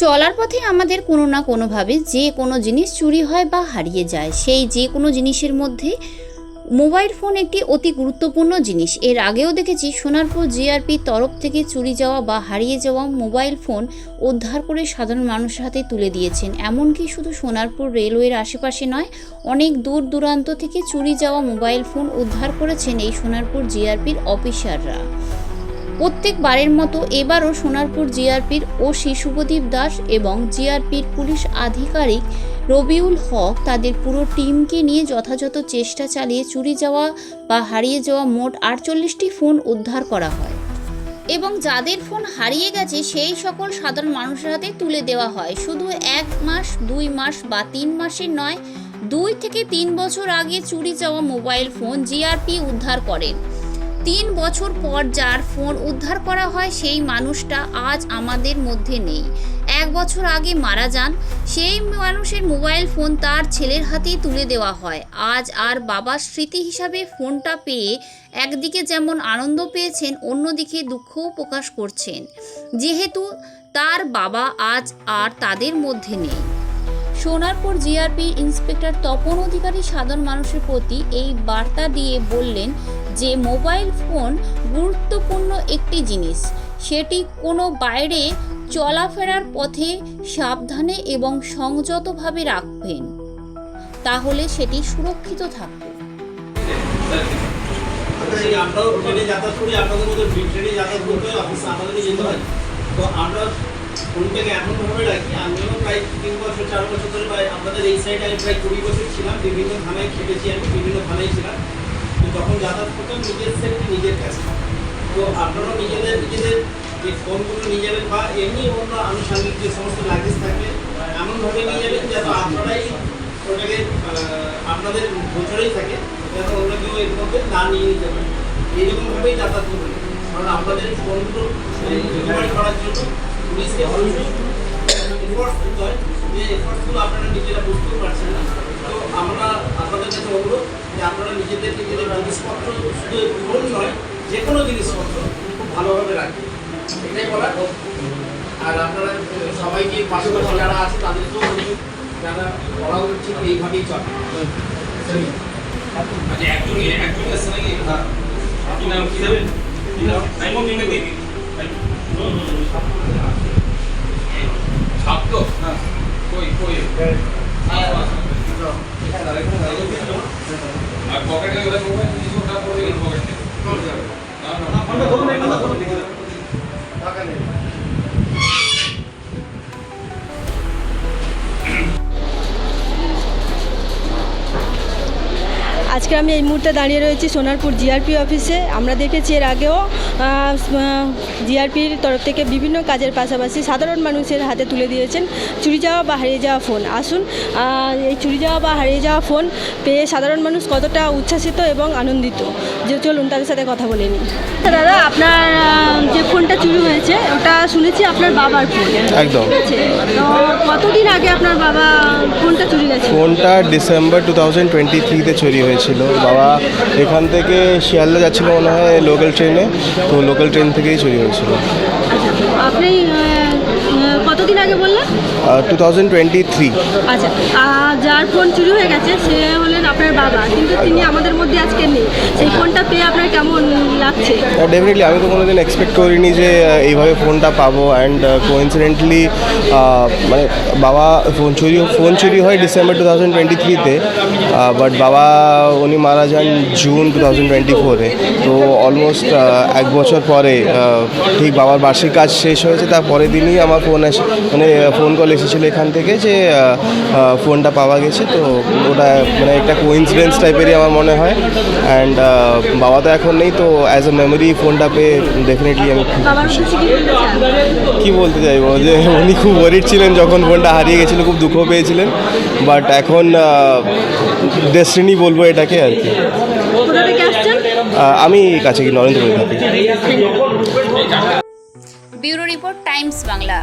চলার পথে আমাদের কোনো না কোনোভাবে যে কোনো জিনিস চুরি হয় বা হারিয়ে যায়। সেই যে কোনো জিনিসের মধ্যে মোবাইল ফোন একটি অতি গুরুত্বপূর্ণ জিনিস। এর আগেও দেখেছি সোনারপুর জিআরপির তরফ থেকে চুরি যাওয়া বা হারিয়ে যাওয়া মোবাইল ফোন উদ্ধার করে সাধারণ মানুষের হাতে তুলে দিয়েছেন। এমনকি শুধু সোনারপুর রেলওয়ের আশেপাশে নয়, অনেক দূর দূরান্ত থেকে চুরি যাওয়া মোবাইল ফোন উদ্ধার করেছেন এই সোনারপুর জিআরপির অফিসাররা। প্রত্যেকবারের মতো এবারও সোনারপুর জিআরপির ওসি শুভদীপ দাস এবং জিআরপির পুলিশ আধিকারিক রবিউল হক তাদের পুরো টিমকে নিয়ে যথাযথ চেষ্টা চালিয়ে চুরি যাওয়া বা হারিয়ে যাওয়া মোট আটচল্লিশটি ফোন উদ্ধার করা হয়। এবং যাদের ফোন হারিয়ে গেছে, সেই সকল সাধারণ মানুষের হাতে তুলে দেওয়া হয়। শুধু এক মাস, দুই মাস বা তিন মাসের নয়, দুই থেকে তিন বছর আগে চুরি যাওয়া মোবাইল ফোন জিআরপি উদ্ধার করেন। তিন বছর পর যার ফোন উদ্ধার করা হয়, সেই মানুষটা আজ আমাদের মধ্যে নেই। এক বছর আগে মারা যান, সেই মানুষের মোবাইল ফোন তার ছেলের হাতেই তুলে দেওয়া হয়। আজ আর বাবার স্মৃতি হিসাবে ফোনটা পেয়ে একদিকে যেমন আনন্দ পেয়েছেন, অন্যদিকে দুঃখও প্রকাশ করছেন। যেহেতু তার বাবা আজ আর তাদের মধ্যে নেই। সোনারপুর জিআরপি ইন্সপেক্টর তপন অধিকারী সাধারণ মানুষের প্রতি এই বার্তা দিয়ে বললেন যে মোবাইল ফোন গুরুত্বপূর্ণ একটি জিনিস। সেটি কোনো বাইরে চলাফেরার পথে সাবধানে এবং সংযতভাবে রাখবেন। তাহলে সেটি সুরক্ষিত থাকবে। আমরাও ট্রেনে যাতায়াত করি, আপনাদের মতো ট্রেনে যাতায়াত করতে অফিসে আমাদেরও যেতে হয়। তো আমরা ফোনটাকে এমনভাবে রাখি, আমিও প্রায় তিন বছর, চার বছর ধরে প্রায় আমাদের এই সাইডে আমি প্রায় কুড়ি বছর ছিলাম, বিভিন্ন থানায় খেটেছি আমি, বিভিন্ন থানায় ছিলাম। তো যখন যাতায়াত করতাম নিজের সেফটি নিজের কাছে। তো আপনারাও নিজেদের নিজেদের যে ফোনগুলো নিয়ে যাবেন বা এমনি অন্য আনুষঙ্গিক যে সমস্ত লাগেজ থাকে এমনভাবে নিয়ে যাবেন যাতে আপনারাই ওটাকে আপনাদের গোচরেই থাকে যাতে অন্য কেউ এর মধ্যে না নিয়ে নিতে পারে। এইরকমভাবেই যাতায়াত করবেন। কারণ আপনাদের ফোনগুলো রিকভারি করার জন্য পুলিশকে এফোর্টস দিতে হয় যে এফোর্টসগুলো আপনারা নিজেরা বুঝতেও পারছেন না তো আমরা আপনাদের কাছে অনুরোধ যে আপনারা নিজেদের নিজেদের জিনিসপত্র শুধু নয় যে কোনো জিনিসপত্র খুব ভালোভাবে রাখবেন। এটাই বলার আর আপনারা সবাইকে পাশাপাশি যারা আছে তাদেরকেও বলছি যারা বলা উচিত এইভাবেই চলে আচ্ছা একজন একজন এসে নাকি আপনি নাম কি দেবেন? ছাপ তো কই কই আর পকেটে ওটা মোবাইল কিছু ওটা পড়ে গেল পকেটে না না আজকে আমি এই মুহূর্তে দাঁড়িয়ে রয়েছি সোনারপুর জিআরপি অফিসে। আমরা দেখেছি এর আগেও জিআরপির তরফ থেকে বিভিন্ন কাজের পাশাপাশি সাধারণ মানুষের হাতে তুলে দিয়েছেন চুরি যাওয়া বা হারিয়ে যাওয়া ফোন। আসুন এই চুরি যাওয়া বা হারিয়ে যাওয়া ফোন পেয়ে সাধারণ মানুষ কতটা উচ্ছ্বাসিত এবং আনন্দিত? যে চলুন তাদের সাথে কথা বলে নিই। দাদা আপনার যে ফোনটা চুরি হয়েছে ওটা শুনেছি আপনার বাবার ফোন। একদম। ঠিক আছে? তো কতদিন আগে আপনার বাবা গেছে ফোনটা ডিসেম্বর টু থাউজেন্ড টোয়েন্টি থ্রিতে চুরি হয়েছিল। বাবা এখান থেকে শিয়ালদা যাচ্ছিল মনে হয় লোকাল ট্রেনে তো লোকাল ট্রেন থেকেই চুরি হয়েছিল। আচ্ছা আপনি কতদিন আগে বললেন টু থাউজেন্ড টোয়েন্টি থ্রি আচ্ছা যার ফোন চুরি হয়ে গেছে সে হলেন আপনার বাবা কিন্তু তিনি আমাদের মধ্যে আজকে নেই। সেই ফোনটা পেয়ে আপনার কেমন লাগছে? ডেফিনেটলি আমি তো কোনোদিন এক্সপেক্ট করিনি যে এইভাবে ফোনটা পাবো। অ্যান্ড কোইন্সিডেন্টলি মানে বাবা ফোন চুরি ফোন চুরি হয় ডিসেম্বর টু থাউজেন্ড টোয়েন্টি থ্রিতে বাট বাবা উনি মারা যান জুন টু থাউজেন্ড টোয়েন্টি ফোরে তো অলমোস্ট এক বছর পরে ঠিক বাবার বার্ষিক কাজ শেষ হয়েছে তার পরের দিনই আমার ফোন এসে মানে ফোন কল এসেছিল এখান থেকে যে ফোনটা পাওয়া গেছে। তো ওটা মানে একটা কোইন্সিডেন্স টাইপেরই আমার মনে হয়। অ্যান্ড বাবা তো এখন নেই তো অ্যাজ এ মেমোরি ফোনটা পেয়ে ডেফিনেটলি আমি কি বলতে চাইব? যে উনি খুব ওয়ারিড ছিলেন যখন ফোনটা হারিয়ে গেছিল খুব দুঃখ পেয়েছিলেন। বাট এখন ডেস্টিনি বলব এটাকে আর কি। আমি কাছে কি নরেন্দ্রপুরে থাকি। Bureau report Times Bangla.